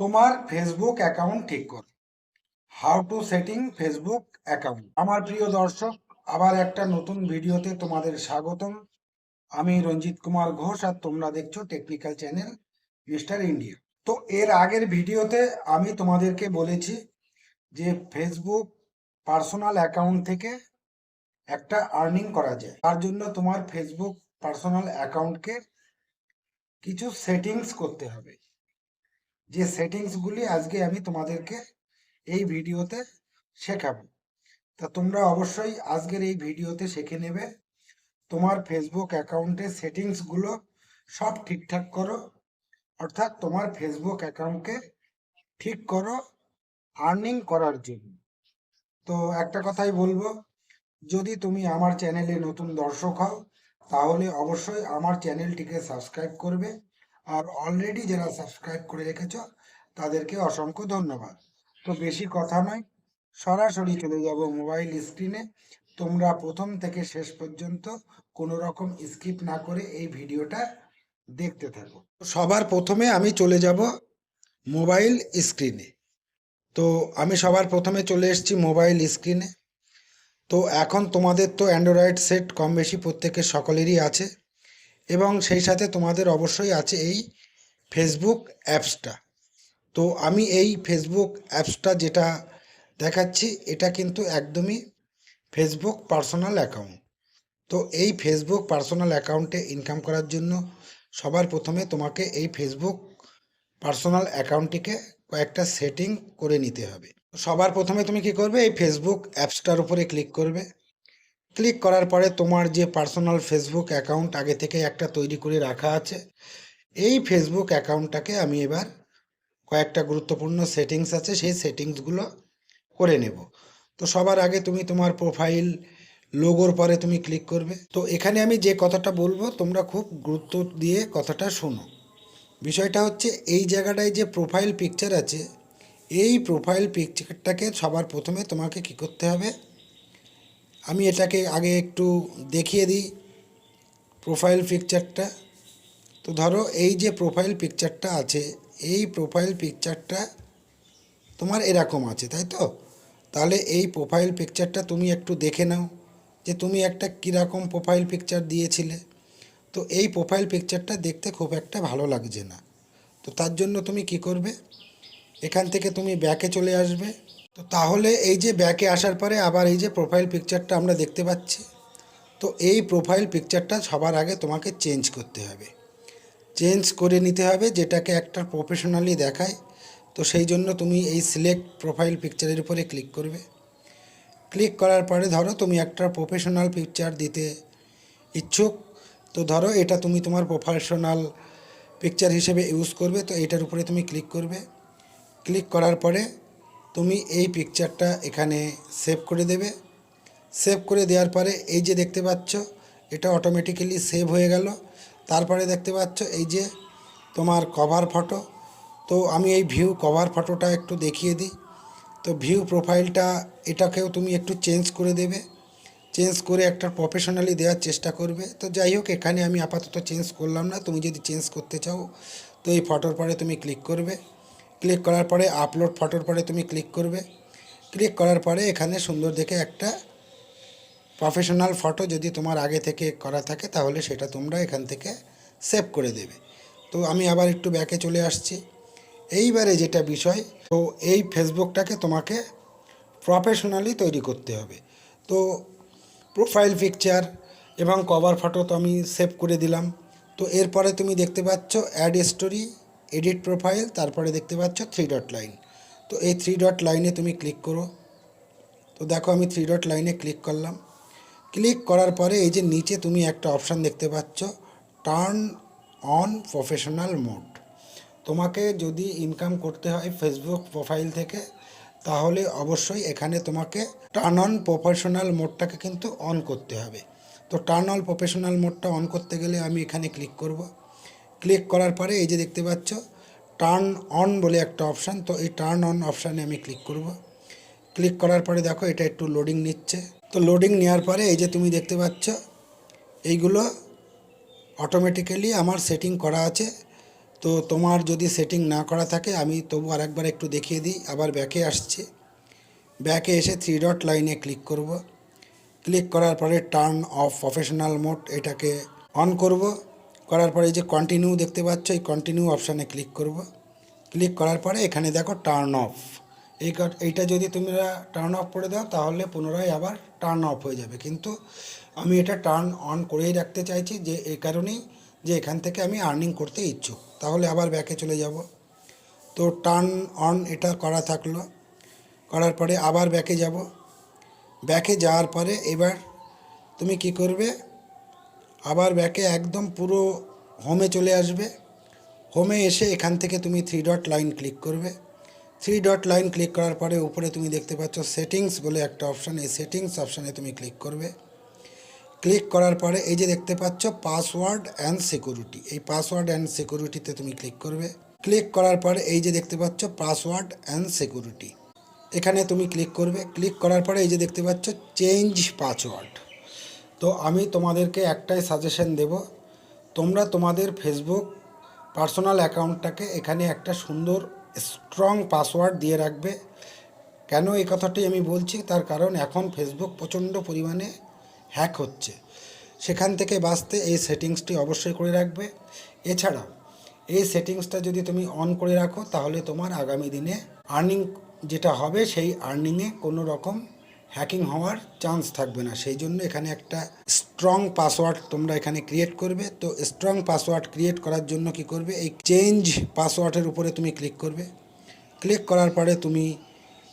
তোমার Facebook account ঠিক করো। How to setting Facebook account আমার প্রিয় দর্শক, আবার একটা নতুন ভিডিওতে তোমাদের স্বাগতম। আমি রঞ্জিত কুমার ঘোষ আর তোমরা দেখছ টেকনিক্যাল চ্যানেল মিস্টার ইন্ডিয়া তো এর আগের ভিডিওতে আমি তোমাদেরকে বলেছি যে ফেসবুক পার্সোনাল অ্যাকাউন্ট থেকে একটা আর্নিং করা যায়। তার জন্য তোমার ফেসবুক পার্সোনাল অ্যাকাউন্টকে কিছু সেটিংস করতে হবে। যে সেটিংসগুলি আজকে আমি তোমাদেরকে এই ভিডিওতে শেখাবো। তা তোমরা অবশ্যই আজকের এই ভিডিওতে শিখে নেবে। তোমার ফেসবুক অ্যাকাউন্টের সেটিংসগুলো সব ঠিকঠাক করো, অর্থাৎ তোমার ফেসবুক অ্যাকাউন্টকে ঠিক করো আর্নিং করার জন্য। তো একটা কথাই বলব, যদি তুমি আমার চ্যানেলে নতুন দর্শক হও, তাহলে অবশ্যই আমার চ্যানেলটিকে সাবস্ক্রাইব করবে। আর অলরেডি যারা সাবস্ক্রাইব করে রেখেছ, তাদেরকে অসংখ্য ধন্যবাদ। তো বেশি কথা নয়, সরাসরি চলে যাব মোবাইল স্ক্রিনে তোমরা প্রথম থেকে শেষ পর্যন্ত কোনো রকম স্কিপ না করে এই ভিডিওটা দেখতে থাকো। সবার প্রথমে আমি চলে যাব মোবাইল স্ক্রিনে তো আমি সবার প্রথমে চলে এসেছি মোবাইল স্ক্রিনে তো এখন তোমাদের তো অ্যান্ড্রয়েড সেট কম বেশি প্রত্যেকের সকলেরই আছে। এবং সেই সাথে তোমাদের অবশ্যই আছে এই ফেসবুক অ্যাপসটা তো আমি এই ফেসবুক অ্যাপসটা যেটা দেখাচ্ছি, এটা কিন্তু একদমই ফেসবুক পার্সোনাল অ্যাকাউন্ট তো এই ফেসবুক পার্সোনাল অ্যাকাউন্টে ইনকাম করার জন্য সবার প্রথমে তোমাকে এই ফেসবুক পার্সোনাল অ্যাকাউন্টটিকে কয়েকটা সেটিং করে নিতে হবে। সবার প্রথমে তুমি কি করবে? এই ফেসবুক অ্যাপসটার উপরে ক্লিক করবে। ক্লিক করার পরে তোমার যে পার্সোনাল ফেসবুক অ্যাকাউন্ট আগে থেকে একটা তৈরি করে রাখা আছে, এই ফেসবুক অ্যাকাউন্টটাকে আমি এবার কয়েকটা গুরুত্বপূর্ণ সেটিংস আছে, সেই সেটিংসগুলো করে নেব। তো সবার আগে তুমি তোমার প্রোফাইল লোগোর পরে তুমি ক্লিক করবে। তো এখানে আমি যে কথাটা বলব, তোমরা খুব গুরুত্ব দিয়ে কথাটা শোনো। বিষয়টা হচ্ছে এই জায়গাটায় যে প্রোফাইল পিকচার আছে, এই প্রোফাইল পিকচারটাকে সবার প্রথমে তোমাকে কি করতে হবে আমি এটাকে আগে একটু দেখিয়ে দিই প্রোফাইল পিকচারটা তো ধরো এই যে প্রোফাইল পিকচারটা আছে, এই প্রোফাইল পিকচারটা তোমার এরকম আছে, তাই তো? তাহলে এই প্রোফাইল পিকচারটা তুমি একটু দেখে নাও যে তুমি একটা কীরকম প্রোফাইল পিকচার দিয়েছিলে। তো এই প্রোফাইল পিকচারটা দেখতে খুব একটা ভালো লাগছে না। তো তার জন্য তুমি কি করবে? এখান থেকে তুমি ব্যাকে চলে আসবে। তো তাহলে এই যে ব্যাকে আসার পরে আবার এই যে প্রোফাইল পিকচারটা আমরা দেখতে পাচ্ছি, তো এই প্রোফাইল পিকচারটা সবার আগে তোমাকে চেঞ্জ করতে হবে। চেঞ্জ করে নিতে হবে যেটাকে একটা প্রফেশনালি দেখায়, তো সেই জন্য তুমি এই সিলেক্ট প্রোফাইল পিকচারের উপরে ক্লিক করবে। ক্লিক করার পরে ধরো তুমি একটা প্রফেশনাল পিকচার দিতে ইচ্ছুক, তো ধরো এটা তুমি তোমার প্রফেশনাল পিকচার হিসেবে ইউজ করবে, তো এটার উপরে তুমি ক্লিক করবে। ক্লিক করার পরে তুমি এই পিকচারটা এখানে সেভ করে দেবে। সেভ করে দেওয়ার পরে এই যে দেখতে পাচ্ছ, এটা অটোমেটিক্যালি সেভ হয়ে গেল। তারপরে দেখতে পাচ্ছ এই যে তোমার কভার ফটো তো আমি এই ভিউ কভার ফটোটা একটু দেখিয়ে দিই। তো ভিউ প্রোফাইলটা এটাকেও তুমি একটু চেঞ্জ করে দেবে। চেঞ্জ করে একটা প্রফেশনালি দেওয়ার চেষ্টা করবে। তো যাই হোক, এখানে আমি আপাতত চেঞ্জ করলাম না। তুমি যদি চেঞ্জ করতে চাও, তো এই ফটোর পরে তুমি ক্লিক করবে। ক্লিক করার পরে আপলোড ফটোর পরে তুমি ক্লিক করবে। ক্লিক করার পরে এখানে সুন্দর দেখে একটা প্রফেশনাল ফটো যদি তোমার আগে থেকে করা থাকে, তাহলে সেটা তোমরা এখান থেকে সেভ করে দেবে। তো আমি আবার একটু ব্যাকে চলে আসছি। এইবারে যেটা বিষয়, তো এই ফেসবুকটাকে তোমাকে প্রফেশনালি তৈরি করতে হবে। তো প্রোফাইল পিকচার এবং কভার ফটো তো আমি সেভ করে দিলাম। তো এরপরে তুমি দেখতে পাচ্ছ অ্যাড স্টোরি এডিট প্রোফাইল, তারপরে দেখতে পাচ্ছ থ্রি ডট লাইন তো এই থ্রি ডট লাইনে তুমি ক্লিক করো। তো দেখো আমি থ্রি ডট লাইনে ক্লিক করলাম। ক্লিক করার পরে এই যে নিচে তুমি একটা অপশান দেখতে পাচ্ছ টার্ন অন প্রফেশনাল মোড তোমাকে যদি ইনকাম করতে হয় ফেসবুক প্রোফাইল থেকে, তাহলে অবশ্যই এখানে তোমাকে টার্ন অন প্রফেশনাল মোডটাকে কিন্তু অন করতে হবে। তো টার্ন অন প্রফেশনাল মোডটা অন করতে গেলে আমি এখানে ক্লিক করব। ক্লিক করার পরে এই যে দেখতে পাচ্ছ টার্ন অন বলে একটা অপশান তো এই টার্ন অন অপশানে আমি ক্লিক করব। ক্লিক করার পরে দেখো, এটা একটু লোডিং নিচ্ছে। তো লোডিং নেওয়ার পরে এই যে তুমি দেখতে পাচ্ছ, এইগুলো অটোমেটিক্যালি আমার সেটিং করা আছে। তো তোমার যদি সেটিং না করা থাকে, আমি তবু আরেকবার একটু দেখিয়ে দিই, আবার ব্যাকে আসছে। ব্যাকে এসে থ্রি ডট লাইনে ক্লিক করব। ক্লিক করার পরে টার্ন অফ প্রফেশনাল মোড এটাকে অন করব। করার পরে যে কন্টিনিউ দেখতে পাচ্ছ, এই কন্টিনিউ অপশানে ক্লিক করব। ক্লিক করার পরে এখানে দেখো টার্ন অফ এই এইটা যদি তোমরা টার্ন অফ করে দাও, তাহলে পুনরায় আবার টার্ন অফ হয়ে যাবে। কিন্তু আমি এটা টার্ন অন করেই রাখতে চাইছি যে এই কারণেই যে এখান থেকে আমি আর্নিং করতে ইচ্ছুক। তাহলে আবার ব্যাকে চলে যাব। তো টার্ন অন এটা করা থাকল। করার পরে আবার ব্যাকে যাব। ব্যাকে যাওয়ার পরে এবার তুমি কি করবে? আবার ব্যাকে একদম পুরো হোমে চলে আসবে। হোমে এসে এখান থেকে তুমি থ্রি ডট লাইন ক্লিক করবে। থ্রি ডট লাইন ক্লিক করার পরে উপরে তুমি দেখতে পাচ্ছ সেটিংস বলে একটা অপশান এই সেটিংস অপশানে তুমি ক্লিক করবে। ক্লিক করার পরে এই যে দেখতে পাচ্ছ পাসওয়ার্ড অ্যান্ড সিকিউরিটি এই পাসওয়ার্ড অ্যান্ড সিকিউরিটিতে তুমি ক্লিক করবে। ক্লিক করার পরে এই যে দেখতে পাচ্ছ পাসওয়ার্ড অ্যান্ড সিকিউরিটি এখানে তুমি ক্লিক করবে। ক্লিক করার পরে এই যে দেখতে পাচ্ছ চেঞ্জ পাসওয়ার্ড তো আমি তোমাদেরকে একটাই সাজেশন দেব। তোমরা তোমাদের ফেসবুক পার্সোনাল অ্যাকাউন্টটাকে এখানে একটা সুন্দর স্ট্রং পাসওয়ার্ড দিয়ে রাখবে। কেন এই কথাটি আমি বলছি? তার কারণ এখন ফেসবুক প্রচণ্ড পরিমাণে হ্যাক হচ্ছে। সেখান থেকে বাঁচতে এই সেটিংসটি অবশ্যই করে রাখবে। এছাড়াও এই সেটিংসটা যদি তুমি অন করে রাখো, তাহলে তোমার আগামী দিনে আর্নিং যেটা হবে, সেই আর্নিংয়ে কোনো রকম হ্যাকিং হওয়ার চান্স থাকবে না। সেই জন্য এখানে একটা স্ট্রং পাসওয়ার্ড তোমরা এখানে ক্রিয়েট করবে। তো স্ট্রং পাসওয়ার্ড ক্রিয়েট করার জন্য কি করবে? এই চেঞ্জ পাসওয়ার্ডের উপরে তুমি ক্লিক করবে। ক্লিক করার পরে তুমি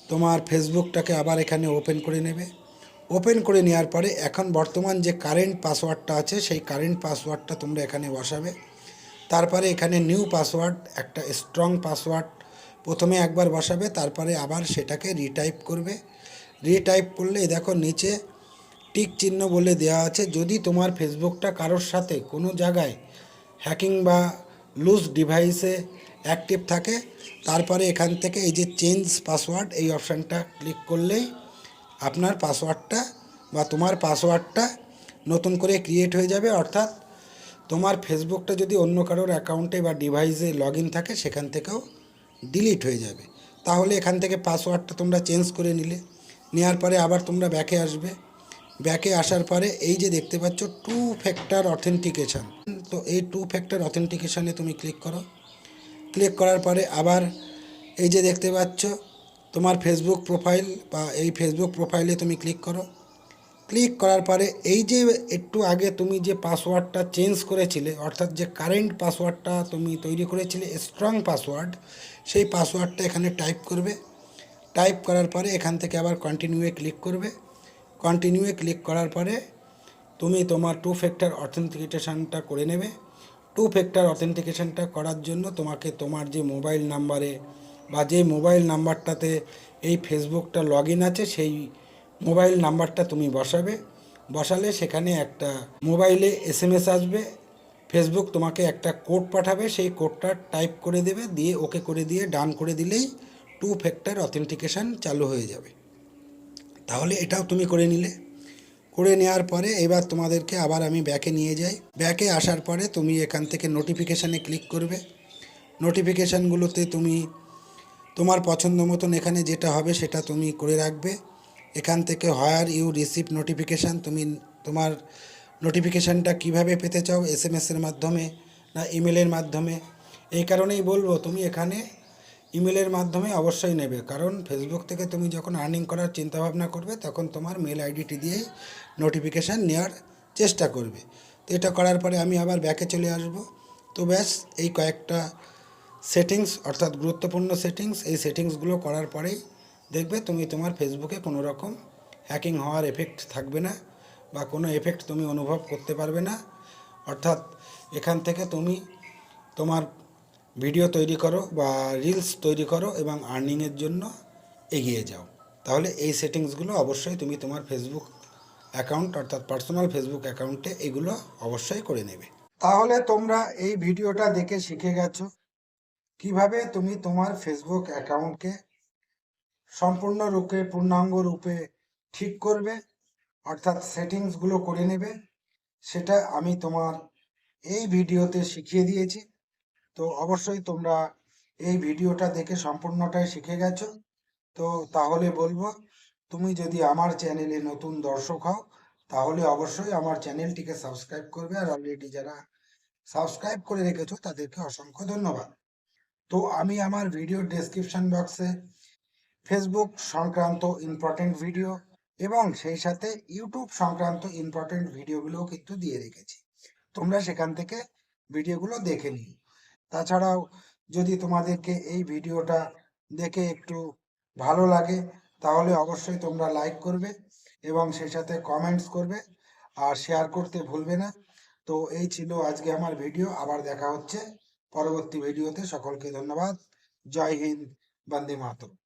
তোমার ফেসবুকটাকে আবার এখানে ওপেন করে নেবে। ওপেন করে নেওয়ার পরে এখন বর্তমান যে কারেন্ট পাসওয়ার্ডটা আছে, সেই কারেন্ট পাসওয়ার্ডটা তোমরা এখানে বসাবে। তারপরে এখানে নিউ পাসওয়ার্ড একটা স্ট্রং পাসওয়ার্ড প্রথমে একবার বসাবে, তারপরে আবার সেটাকে রিটাইপ করবে। রিটাইপ করলে দেখো নিচে টিক চিহ্ন বলে দেওয়া আছে। যদি তোমার ফেসবুকটা কারোর সাথে কোনো জায়গায় হ্যাকিং বা লুজ ডিভাইসে অ্যাক্টিভ থাকে, তারপরে এখান থেকে এই যে চেঞ্জ পাসওয়ার্ড এই অপশানটা ক্লিক করলেই আপনার পাসওয়ার্ডটা বা তোমার পাসওয়ার্ডটা নতুন করে ক্রিয়েট হয়ে যাবে। অর্থাৎ তোমার ফেসবুকটা যদি অন্য কারোর অ্যাকাউন্টে বা ডিভাইসে লগ থাকে, সেখান থেকেও ডিলিট হয়ে যাবে। তাহলে এখান থেকে পাসওয়ার্ডটা তোমরা চেঞ্জ করে নিলে। নেওয়ার পরে আবার তোমরা ব্যাকে আসবে। ব্যাকে আসার পরে এই যে দেখতে পাচ্ছ টু ফ্যাক্টর অথেন্টিকেশান তো এই টু ফ্যাক্টর অথেন্টিকেশানে তুমি ক্লিক করো। ক্লিক করার পরে আবার এই যে দেখতে পাচ্ছ, তোমার ফেসবুক প্রোফাইল বা এই ফেসবুক প্রোফাইলে তুমি ক্লিক করো। ক্লিক করার পরে এই যে একটু আগে তুমি যে পাসওয়ার্ডটা চেঞ্জ করেছিলে, অর্থাৎ যে কারেন্ট পাসওয়ার্ডটা তুমি তৈরি করেছিলে স্ট্রং পাসওয়ার্ড সেই পাসওয়ার্ডটা এখানে টাইপ করবে। টাইপ করার পরে এখান থেকে আবার কন্টিনিউয়ে ক্লিক করবে। কন্টিনিউয়ে ক্লিক করার পরে তুমি তোমার টু ফ্যাক্টর অথেন্টিকেশনটা করে নেবে। টু ফ্যাক্টর অথেন্টিকেশনটা করার জন্য তোমাকে তোমার যে মোবাইল নাম্বারে বা যে মোবাইল নাম্বারটাতে এই ফেসবুকটা লগ আছে, সেই মোবাইল নাম্বারটা তুমি বসাবে। বসালে সেখানে একটা মোবাইলে এস আসবে। ফেসবুক তোমাকে একটা কোড পাঠাবে, সেই কোডটা টাইপ করে দেবে, দিয়ে ওকে করে দিয়ে ডান করে দিলেই টু ফ্যাক্টর অথেন্টিকেশন চালু হয়ে যাবে। তাহলে এটাও তুমি করে নিলে। করে নেওয়ার পরে এবার তোমাদেরকে আবার আমি ব্যাকে নিয়ে যাই। ব্যাকে আসার পরে তুমি এখান থেকে নোটিফিকেশানে ক্লিক করবে। নোটিফিকেশানগুলোতে তুমি তোমার পছন্দ মতন এখানে যেটা হবে সেটা তুমি করে রাখবে। এখান থেকে হায়ার ইউ রিসিভ নোটিফিকেশান তুমি তোমার নোটিফিকেশানটা কীভাবে পেতে চাও এস এম এসের মাধ্যমে না ইমেলের মাধ্যমে। এই কারণেই বলব, তুমি এখানে ইমেলের মাধ্যমে অবশ্যই নেবে। কারণ ফেসবুক থেকে তুমি যখন আর্নিং করার চিন্তাভাবনা করবে, তখন তোমার মেল আইডিটি দিয়েই নোটিফিকেশান নেওয়ার চেষ্টা করবে। তো এটা করার পরে আমি আবার ব্যাকে চলে আসব। তো ব্যাস, এই কয়েকটা সেটিংস অর্থাৎ গুরুত্বপূর্ণ সেটিংস এই সেটিংসগুলো করার পরেই দেখবে তুমি তোমার ফেসবুকে কোনো রকম হ্যাকিং হওয়ার এফেক্ট থাকবে না বা কোনো এফেক্ট তুমি অনুভব করতে পারবে না। অর্থাৎ এখান থেকে তুমি তোমার ভিডিও তৈরি করো বা রিলস তৈরি করো এবং আর্নিংয়ের জন্য এগিয়ে যাও। তাহলে এই সেটিংসগুলো অবশ্যই তুমি তোমার ফেসবুক অ্যাকাউন্ট অর্থাৎ পার্সোনাল ফেসবুক অ্যাকাউন্টে এগুলো অবশ্যই করে নেবে। তাহলে তোমরা এই ভিডিওটা দেখে শিখে গেছো কীভাবে তুমি তোমার ফেসবুক অ্যাকাউন্টকে সম্পূর্ণরূপে পূর্ণাঙ্গ রূপে ঠিক করবে, অর্থাৎ সেটিংসগুলো করে নেবে, সেটা আমি তোমার এই ভিডিওতে শিখিয়ে দিয়েছি। তো অবশ্যই তোমরা এই ভিডিওটা দেখে সম্পূর্ণটাই শিখে গেছো। তো তাহলে বলব, তুমি যদি আমার চ্যানেলে নতুন দর্শক হও, তাহলে অবশ্যই আমার চ্যানেলটিকে সাবস্ক্রাইব করবে। আর অলরেডি যারা সাবস্ক্রাইব করে রেখেছো, তাদেরকে অসংখ্য ধন্যবাদ। তো আমি আমার ভিডিও ডেসক্রিপশন বক্সে ফেসবুক সংক্রান্ত ইম্পর্টেন্ট ভিডিও এবং সেই সাথে ইউটিউব সংক্রান্ত ইম্পর্টেন্ট ভিডিওগুলোও কিন্তু দিয়ে রেখেছি। তোমরা সেখান থেকে ভিডিওগুলো দেখে নিও। তাছাড়াও যদি তোমাদেরকে এই ভিডিওটা দেখে একটু ভালো লাগে, তাহলে অবশ্যই তোমরা লাইক করবে এবং সেই সাথে কমেন্টস করবে আর শেয়ার করতে ভুলবে না। তো এই ছিল আজকে আমার ভিডিও আবার দেখা হচ্ছে পরবর্তী ভিডিওতে সকলকে ধন্যবাদ। জয় হিন্দ, বন্দে মাতরম।